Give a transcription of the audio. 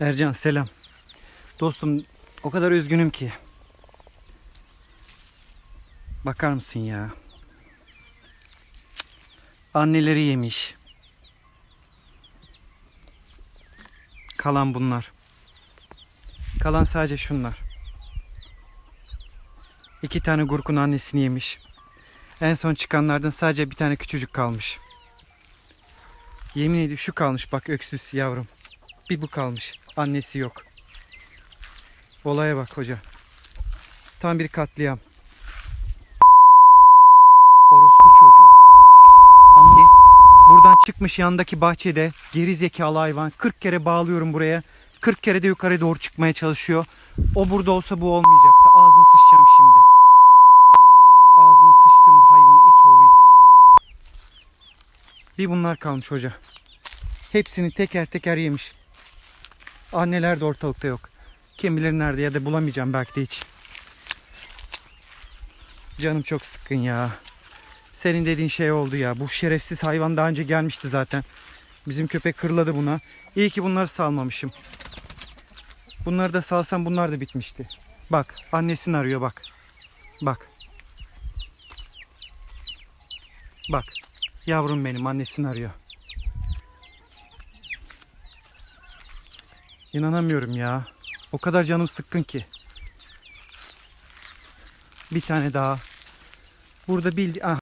Ercan selam. Dostum o kadar üzgünüm ki. Bakar mısın ya? Anneleri yemiş. Kalan bunlar. Kalan sadece şunlar. İki tane gurkun annesini yemiş. En son çıkanlardan sadece bir tane küçücük kalmış. Yemin ediyorum şu kalmış bak öksüz yavrum. Bir bu kalmış. Annesi yok. Olaya bak hoca. Tam bir katliam. Orospu çocuğu. Ama buradan çıkmış yandaki bahçede geri zekalı hayvan 40 kere bağlıyorum buraya. 40 kere de yukarı doğru çıkmaya çalışıyor. O burada olsa bu olmayacaktı. Ağzını sıçacağım şimdi. Ağzını sıçtım hayvanı it oğlu it. Bir bunlar kalmış hoca. Hepsini teker teker yemiş. Anneler de ortalıkta yok. Kim bilir nerede ya da bulamayacağım belki de hiç. Canım çok sıkkın ya. Senin dediğin şey oldu ya. Bu şerefsiz hayvan daha önce gelmişti zaten. Bizim köpek kırladı buna. İyi ki bunları salmamışım. Bunları da salsam bunlar da bitmişti. Bak annesini arıyor bak. Bak. Bak. Yavrum benim annesini arıyor. İnanamıyorum ya. O kadar canım sıkkın ki. Bir tane daha. Burada bildi. Ah